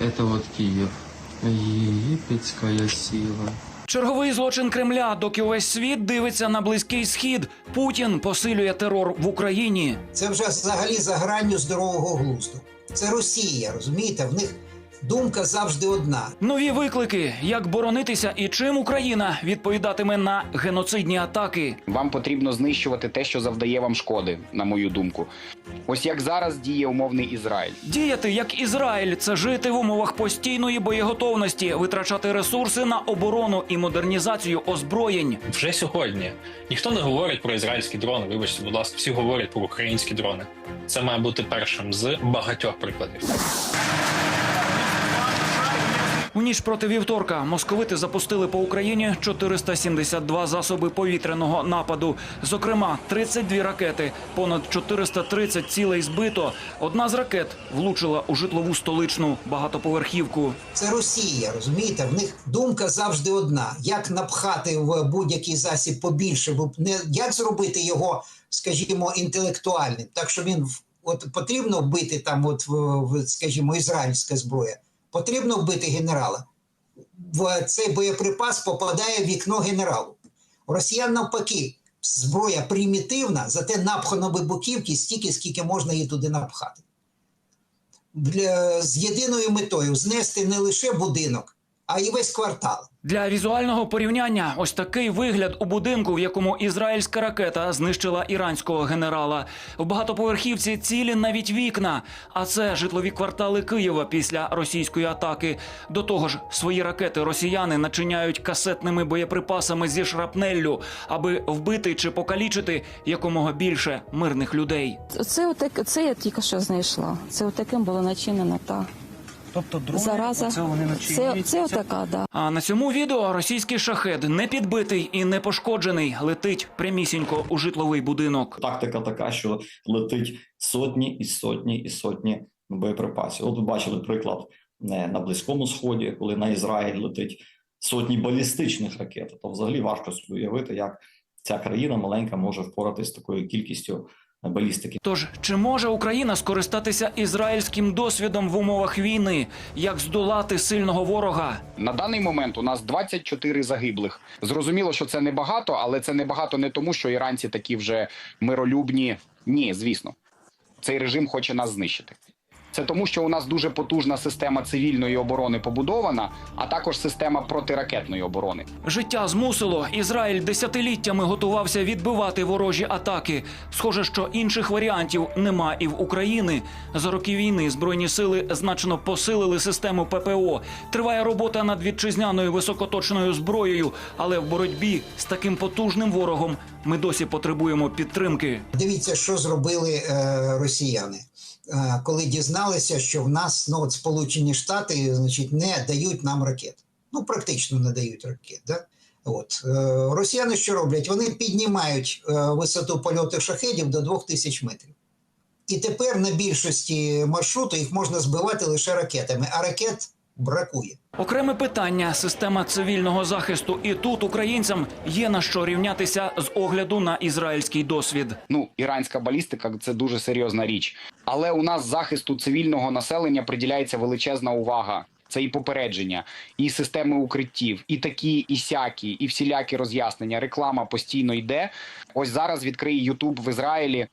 Это вот Киев. Египетская сила. Черговий злочин Кремля, доки увесь світ дивиться на близький схід. Путін посилює терор в Україні. Це вже взагалі за гранню здорового глузду. Це Росія, розумієте? В них думка завжди одна. Нові виклики, як боронитися і чим Україна відповідатиме на геноцидні атаки. Вам потрібно знищувати те, що завдає вам шкоди, на мою думку. Ось як зараз діє умовний Ізраїль. Діяти як Ізраїль це жити в умовах постійної боєготовності, витрачати ресурси на оборону і модернізацію озброєнь. Вже сьогодні ніхто не говорить про ізраїльські дрони. Вибачте, будь ласка, всі говорять про українські дрони. Це має бути першим з багатьох прикладів. У ніч проти вівторка московити запустили по Україні 472 засоби повітряного нападу. Зокрема, 32 ракети, понад 430 цілей збито. Одна з ракет влучила у житлову столичну багатоповерхівку. Це Росія, розумієте? В них думка завжди одна: як напхати в будь-який засіб побільше, не як зробити його, скажімо, інтелектуальним, так що він от потрібно вбити там, от скажімо, ізраїльська зброя. Потрібно вбити генерала. В цей боєприпас попадає в вікно генералу. Росіян навпаки, зброя примітивна, зате напхано вибухівки стільки, скільки можна її туди напхати. Для, з єдиною метою знести не лише будинок, а й весь квартал. Для візуального порівняння ось такий вигляд у будинку, в якому ізраїльська ракета знищила іранського генерала. В багатоповерхівці цілі навіть вікна. А це житлові квартали Києва після російської атаки. До того ж, свої ракети росіяни начиняють касетними боєприпасами зі шрапнеллю, аби вбити чи покалічити якомога більше мирних людей. Це отак, це я тільки що знайшла. Це отаким було начинено та Тобто дрони зараза. Це, це отака, да. А на цьому відео російський шахет не підбитий і не пошкоджений, летить прямісінько у житловий будинок. Тактика така, що летить сотні і сотні і сотні боєприпасів. От ви бачили приклад е, на Близькому Сході, коли на Ізраїль летить сотні балістичних ракет. То взагалі важко уявити, як ця країна маленька може впоратись з такою кількістю балістики. Тож чи може Україна скористатися ізраїльським досвідом в умовах війни? Як здолати сильного ворога? На даний момент у нас 24 загиблих. Зрозуміло, що це небагато, але це небагато не тому, що іранці такі вже миролюбні. Ні, звісно, цей режим хоче нас знищити. Це тому, що у нас дуже потужна система цивільної оборони побудована, а також система протиракетної оборони. Життя змусило. Ізраїль десятиліттями готувався відбивати ворожі атаки. Схоже, що інших варіантів нема і в Україні. За роки війни збройні сили значно посилили систему ППО. Триває робота над вітчизняною високоточною зброєю, але в боротьбі з таким потужним ворогом ми досі потребуємо підтримки. Дивіться, що зробили е, росіяни, е, коли дізналися, що в нас ну, от Сполучені Штати значить, не дають нам ракет. Ну, практично не дають ракет. Да? От. Е, росіяни що роблять? Вони піднімають е, висоту польоту шахедів до 2000 метрів. І тепер на більшості маршруту їх можна збивати лише ракетами, а ракет бракує. Окреме питання система цивільного захисту. І тут українцям є на що рівнятися з огляду на ізраїльський досвід. Ну, іранська балістика це дуже серйозна річ. Але у нас захисту цивільного населення приділяється величезна увага. Це і попередження, і системи укриттів, і такі, і сякі, і всілякі роз'яснення. Реклама постійно йде. Ось зараз відкрий Ютуб в Ізраїлі.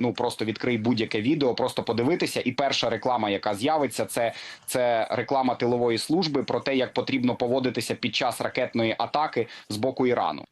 Ну просто відкрий будь-яке відео, просто подивитися. І перша реклама, яка з'явиться, це, це реклама тилової служби про те, як потрібно поводитися під час ракетної атаки з боку Ірану.